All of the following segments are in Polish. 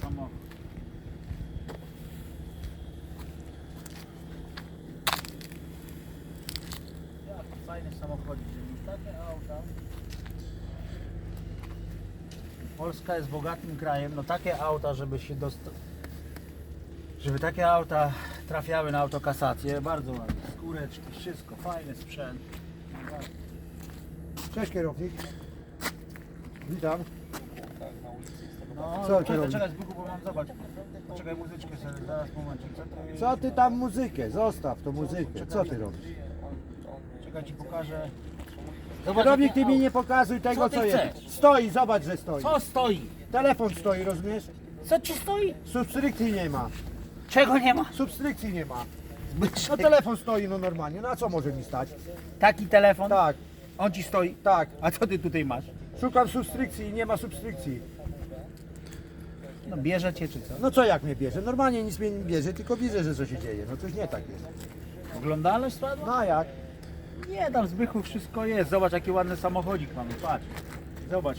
samochód. Jaki fajny samochodzik, żeby mieć takie auta. Polska jest bogatym krajem, no takie auta, żeby się dostać. Żeby takie auta trafiały na autokasację, bardzo ładne. Skóreczki, wszystko, fajny sprzęt. Cześć kierownik. Witam. No, Co czekaj, kierownik? czekaj, Zbychu, bo mam zobacz. Poczekaj, muzyczkę sobie, zaraz momencik. Co ty, Co ty tam muzykę? Zostaw tą muzykę. Co ty robisz? Czekaj, ci pokażę. Zobacz, Kierownik, ty mi nie pokazuj tego, Co ty co jest. Stoi, zobacz, że stoi. Co stoi? Telefon stoi, rozumiesz? Co ci stoi? Subskrypcji nie ma. Czego nie ma? Subskrypcji nie ma. No telefon stoi no normalnie. No a co może mi stać? Taki telefon? Tak, On ci stoi? tak. A co ty tutaj masz? Szukam subskrypcji i nie ma subskrypcji. No bierze cię czy co? No co jak mnie bierze? Normalnie nic mnie nie bierze, tylko widzę, że coś się dzieje. No coś nie tak jest. Oglądalność spadła? No a jak? Nie, tam Zbychu wszystko jest. Zobacz jaki ładny samochodzik mamy, patrz. Zobacz.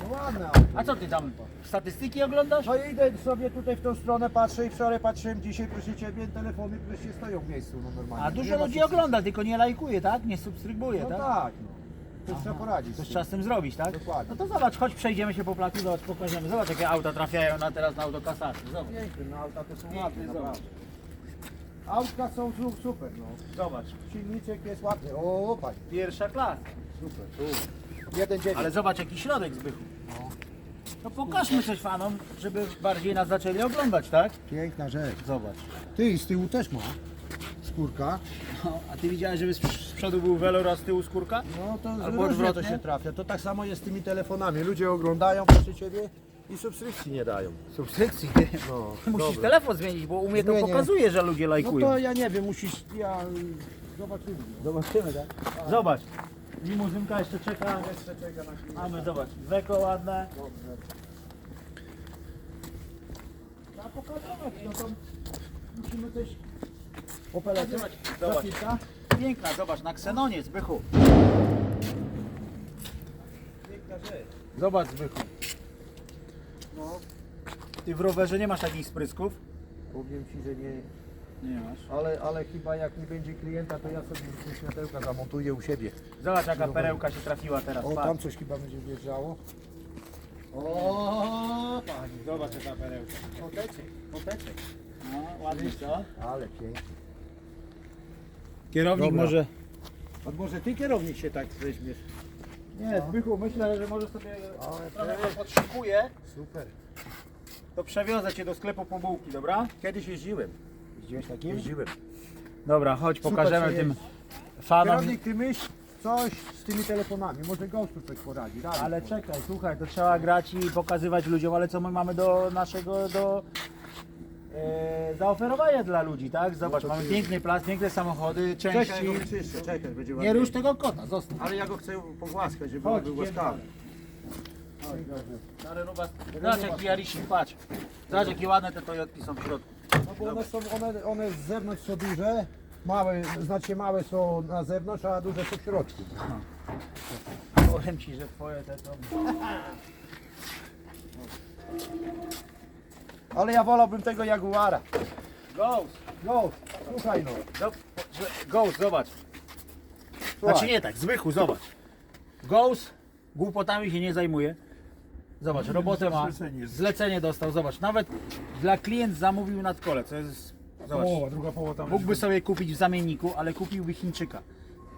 No ładne. A co ty tam? Statystyki oglądasz? No i idę sobie tutaj w tą stronę, patrzę i wczoraj patrzyłem, dzisiaj proszę Ciebie, telefony proszę stoją w miejscu no normalnie. A Nie dużo ma ludzi ogląda, tylko nie lajkuje, tak? Nie subskrybuje, No tak? tak, no. To trzeba poradzić. Coś trzeba z tym zrobić, tak? Dokładnie. No to zobacz, chodź przejdziemy się po placu, zobacz, pokażemy. Zobacz jakie auta trafiają na teraz na autokasację. Zobacz. Piękne, no auta to są ładne, naprawdę. Autka są su- super, no. Zobacz. Silniczek jest ładny. O, panie, Pierwsza klasa. super, tu. Jeden dziewięć. Ale zobacz jaki środek Zbychu. No pokażmy coś fanom, żeby bardziej nas zaczęli oglądać, tak? Piękna rzecz. Zobacz. Ty, i z tyłu też ma skórka. No, a ty widziałeś, żeby z przodu był welor, a z tyłu skórka? No to Albo to odwrotnie? się trafia. To tak samo jest z tymi telefonami. Ludzie oglądają, proszę Ciebie, i subskrypcji nie dają. Subskrypcji. Ty. No, Musisz dobra. telefon zmienić, bo u mnie to Zmienię. pokazuje, że ludzie No lajkują. to ja nie wiem, musisz, ja... Zobaczymy. Zobaczymy, tak? Zobacz. Limuzynka jeszcze czeka. Jeszcze czeka na chwilę. Mamy, zobacz, weko ładne. Dobrze. A pokazać, no to musimy coś... Zobacz. Piękna, zobacz, na ksenonie, Zbychu. Piękna rzecz. Zobacz, Zbychu. No, Ty w rowerze nie masz takich sprysków? powiem Ci, że nie... Nie masz. Ale, ale chyba jak nie będzie klienta, to ja sobie te światełka zamontuję u siebie. Zobacz, jaka perełka się trafiła teraz. O, tam coś chyba będzie wjeżdżało. O, pani. Zobacz, jaka perełka. Poteczek, poteczek. No, ładnie, co? Ale pięknie. Kierownik Dobra. może... A może Ty kierownik się tak weźmiesz? Nie, Zbychu, myślę, że może sobie... Ale Trochę podszykuję, Super. to przewiozę cię do sklepu po bułki, dobra? Kiedyś jeździłem. Jeździłeś takim? Jeździłem. Dobra, chodź, Super pokażemy się tym fanom. Kierownik, Ty myśl coś z tymi telefonami. Może Ghostu coś poradzi. radzi Ale czekaj, słuchaj, to trzeba grać i pokazywać ludziom, ale co my mamy do naszego, do e, zaoferowania dla ludzi, tak? Zobacz, No mamy piękny plac, piękne samochody, Czekaj, części. go wyczyszczę, czekaj, będzie Nie ładnie. rusz tego kota, zostaw. Ale ja go chcę pogłaskać, żeby Chodź, był łaskawy. Ale Ruba, zobacz jaki Jarisin, patrz. Zobacz jakie ładne te Toyotki są w środku. No bo one są, one, one z zewnątrz są duże, małe, znaczy małe są na zewnątrz, a duże są w środku. Powiem ci, że twoje te to... Ale ja wolałbym tego Jaguara. Ghost! No, słuchaj no. Zob- że- Ghost, zobacz. Słuchaj. Znaczy nie tak, Zbychu, zobacz. Ghost głupotami się nie zajmuje. Zobacz, robotę ma, zlecenie dostał, zobacz, nawet dla klient zamówił nadkole, co jest, zobacz, Połowa, druga połowa tam mógłby sobie kupić w zamienniku, ale kupiłby Chińczyka.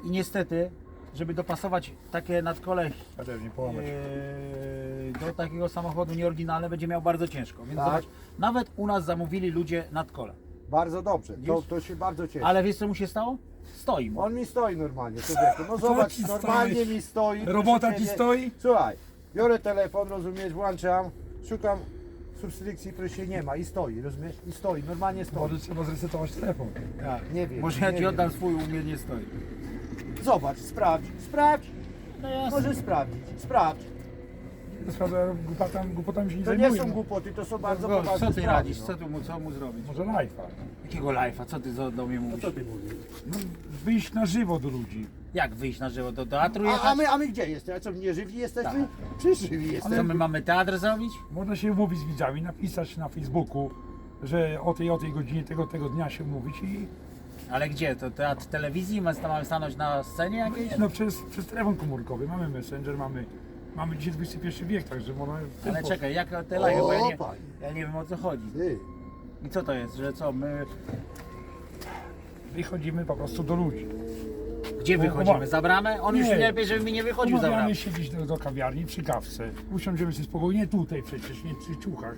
I niestety, żeby dopasować takie nadkole Pewnie połamać. yy, do takiego samochodu nieoryginalne będzie miał bardzo ciężko. Więc Tak. zobacz, nawet u nas zamówili ludzie nadkole. Bardzo dobrze, to, to się bardzo cieszę. Ale wiesz co mu się stało? Stoi mu. On mi stoi normalnie, człowieku. No zobacz, ci normalnie stoi? mi stoi. Robota ci ciebie. stoi? Słuchaj, biorę telefon, rozumiesz, włączam, szukam subskrypcji, której się nie ma i stoi, rozumiesz? I stoi, normalnie stoi. Może trzeba zresetować telefon. Tak. Nie wiem. Może ja nie ci wiem. oddam swój, u mnie nie stoi. Zobacz, sprawdź, sprawdź, No jasne. możesz sprawdzić, sprawdź. Sprawdzę, głupotami, głupotami się nie To nie są no. głupoty, to są bardzo Go, poważne co ty sprawy, radzisz? no. Co, tu mu, co mu zrobić? Może live'a. Jakiego live'a? Co ty za- do mnie mówisz? co ty mówisz? No, wyjść na żywo do ludzi. Jak wyjść na żywo? Do teatru A, jechać? a, my, a my gdzie jesteśmy? A co, nie żywi jesteśmy? Czy żywi Co jesteśmy? my mamy teatr zrobić? Można się umówić z widzami, napisać na Facebooku, że o tej o tej godzinie, tego tego dnia się umówić i Ale gdzie? To teatr telewizji? My mamy stanąć na scenie jakiejś? no przez, przez telefon komórkowy, mamy messenger, mamy, mamy dzisiaj XXI wiek, także można... Ale czekaj, jak te live? Bo ja nie, panie. ja nie wiem o co chodzi. Ty. I co to jest? Że co, my Wychodzimy po prostu do ludzi. gdzie wychodzimy? Za bramę? On już Nie. lepiej, żeby mi nie wychodził za bramę. Umawiamy się gdzieś do, do kawiarni przy kawce. Usiądziemy sobie spokojnie, nie tutaj przecież, nie przy ciuchach.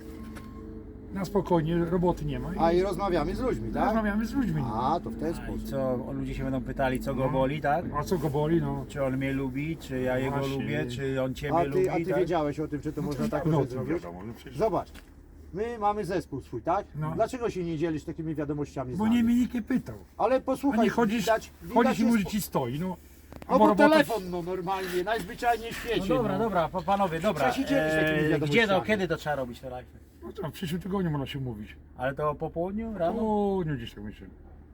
Na spokojnie, roboty nie ma. A i rozmawiamy z ludźmi, tak? rozmawiamy z ludźmi. A, to w ten A I sposób. co, ludzie się będą pytali, co go No. boli, tak? A co go boli, no. Czy on mnie lubi, czy ja jego Właśnie. lubię, czy on ciebie A lubi, ty, a ty tak? wiedziałeś o tym, że to można tak no, rzecz to zrobić? wiadomo, no przecież. Zobacz. My mamy zespół swój, tak? No. Dlaczego się nie dzielisz takimi wiadomościami z Bo nami? nie mnie nikt nie pytał. Ale A posłuchaj, nie chodzisz, widać, widać chodzisz i jest- mówisz ci stoi, no. No bo robota- telefon, no normalnie, najzwyczajniej w świecie. No dobra, no. dobra, pa- panowie, dobra. Takimi Eee, gdzie to, kiedy to trzeba robić te live? No tam w przyszłym tygodniu można się mówić. Ale to po południu, rano? O, nie gdzieś tak myślę.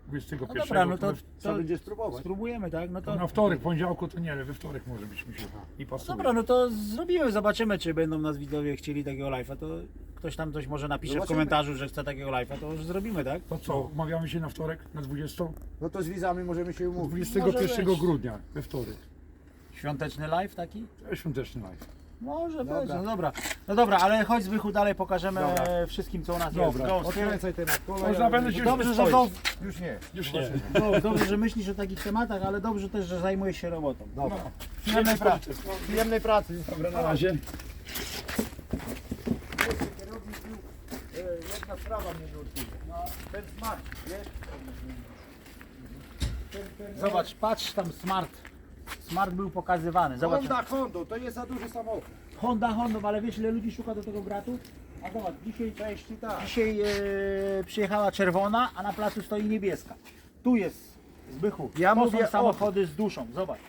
21. No dobra, no to, Trzeba to będzie spróbować. spróbujemy, tak? No to, To na wtorek, poniedziałku to nie, ale we wtorek może być mi się i pasuje. dobra, no to zrobimy, zobaczymy, czy będą nas widzowie chcieli takiego live'a, to ktoś tam coś może napisze w Zobaczymy. komentarzu, że chce takiego live'a, to już zrobimy, tak? To co, umawiamy się na wtorek, na 20? No to z wizami możemy się umówić. 21 być. grudnia, we wtorek. Świąteczny live taki? To jest świąteczny live. Może Dobra. być, no dobra. No dobra, ale chodź Zbychu dalej pokażemy Dobra. wszystkim co u nas Dobra. jest. Go, Odkręcaj temat kola. Może na pewno się już Dobrze, że go, Już nie. Już nie. dobrze, że myślisz o takich tematach, ale dobrze też, że zajmujesz się robotą. Dobra. Przyjemnej pracy. Przyjemnej pracy. Dobra, na razie. Jedna sprawa mnie nurtuje. No, ten smart, wiesz? Ten, ten, Zobacz, patrz tam Smart. Smart był pokazywany, zobacz. Honda Hondo, to jest za duży samochód. Honda, Honda, ale wiesz ile ludzi szuka do tego gratu? A zobacz, dzisiaj, Części tak. dzisiaj e, przyjechała czerwona, a na placu stoi niebieska. Tu jest Zbychu. Ja to mówię są o- samochody z duszą, zobacz.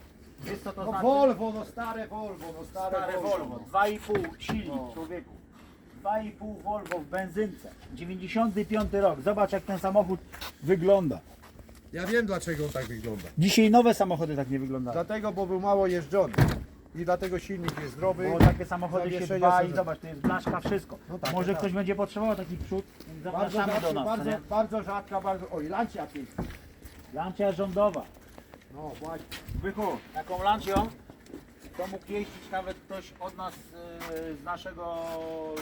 Wiesz co to No znaczy? Volvo, no stare Volvo, no stare, Stare Volvo, 2,5 silnik No. człowieku. 2,5 Volvo w benzynce. 95 rok. Zobacz jak ten samochód wygląda. Ja wiem dlaczego on tak wygląda. Dzisiaj nowe samochody tak nie wyglądają. Dlatego, bo był mało jeżdżony. I dlatego silnik jest zdrowy. Bo takie samochody się Zawieszenia dba i zobacz, to jest blaszka, wszystko. No tak, Może tak. ktoś będzie potrzebował taki przód, Bardzo zapraszamy do nas. bardzo, bardzo rzadka, bardzo... Oj, lancia piękna. Lancia rządowa. No właśnie. Bychu, taką lancią to mógł jeździć nawet ktoś od nas e, z naszego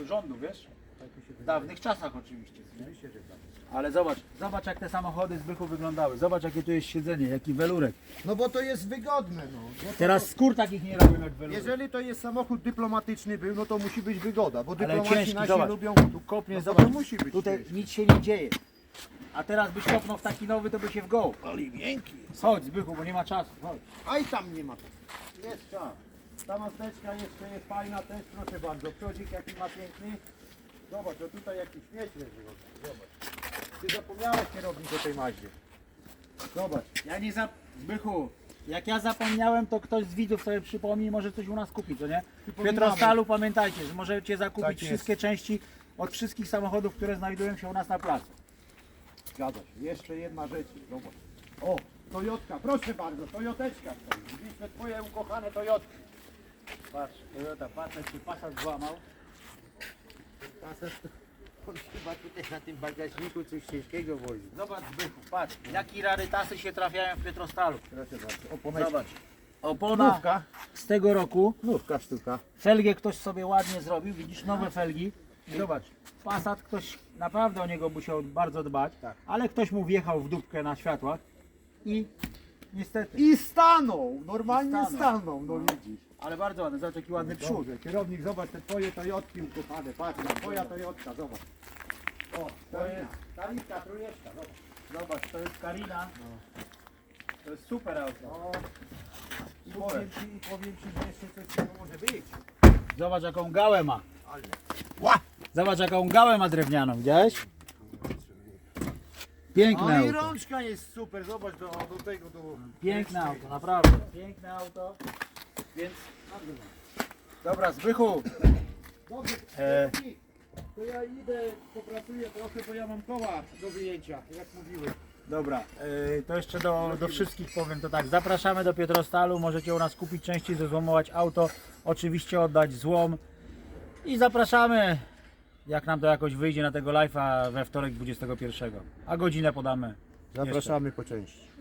rządu, wiesz? W dawnych czasach oczywiście. Ale zobacz, zobacz jak te samochody z Bychu wyglądały. Zobacz jakie tu jest siedzenie, jaki welurek. No bo to jest wygodne, no. Bo to- Teraz skór takich nie robią jak welurek. Jeżeli to jest samochód dyplomatyczny był, no to musi być wygoda, bo Ale dyplomaci ciężki, nasi zobacz. lubią... Tu kopnie, No to zobacz. musi być Tutaj ciężki. nic się nie dzieje. A teraz byś kopnął w taki nowy, to by się w goł. Ale miękki. Chodź Zbychu, bo nie ma czasu. Chodź. A i tam nie ma. Jest czas. Ta maseczka jeszcze jest fajna też, proszę bardzo. Przodzik jaki ma piękny. Zobacz, to tutaj jakiś śmieć leży. Zobacz. Ty zapomniałeś kierownik o tej maździe. Zobacz. Ja nie zap... Zbychu, jak ja zapomniałem, to ktoś z widzów sobie przypomni i może coś u nas kupić, co nie? Pietrostalu pamiętajcie, że możecie zakupić Tak jest. wszystkie części od wszystkich samochodów, które znajdują się u nas na placu. Zgadza się. Jeszcze jedna rzecz. Zobacz. O, Toyotka. Proszę bardzo, Toyoteczka stoi. Te twoje ukochane Toyotki. Patrz, Toyota, patrz jak się pasat złamał. On chyba tutaj na tym bagażniku coś ciężkiego wozi. Zobacz Zbychu, patrz, jakie rarytasy się trafiają w Pietrostalu. Proszę bardzo. Oponeczka. Zobacz. Opona Nówka. z tego roku. Nówka sztuka. Felgę ktoś sobie ładnie zrobił, widzisz, nowe felgi. I zobacz, Passat ktoś naprawdę o niego musiał bardzo dbać, Tak. ale ktoś mu wjechał w dupkę na światłach i niestety, I stanął. Normalnie I stanął. stanął. No widzisz. ale bardzo ładny, zobacz jaki ładny przód. Dobrze, kierownik, zobacz te twoje Toyotki ukochane, patrz, na twoja Toyotka, zobacz. O, to jest Karinka, trójeczka, zobacz. Zobacz, to jest Karina. To jest super auto. O, i powiem ci, i powiem ci, że jeszcze coś tego może być. Zobacz jaką gałę ma. Ale. Zobacz jaką gałę ma drewnianą, widziałeś? Piękne No i auto. rączka jest super, zobacz do, do tego, do... Piękne auto, naprawdę. Piękne auto. Więc. Dobra, Zbychu. Dobrze, E. to ja idę, popracuję trochę, bo ja mam koła do wyjęcia, jak mówiłem. Dobra, yy, to jeszcze do, do wszystkich powiem to tak. Zapraszamy do Pietrostalu, możecie u nas kupić części, zezłomować auto, oczywiście oddać złom i zapraszamy, jak nam to jakoś wyjdzie na tego live'a we wtorek 21. A godzinę podamy. Zapraszamy po części.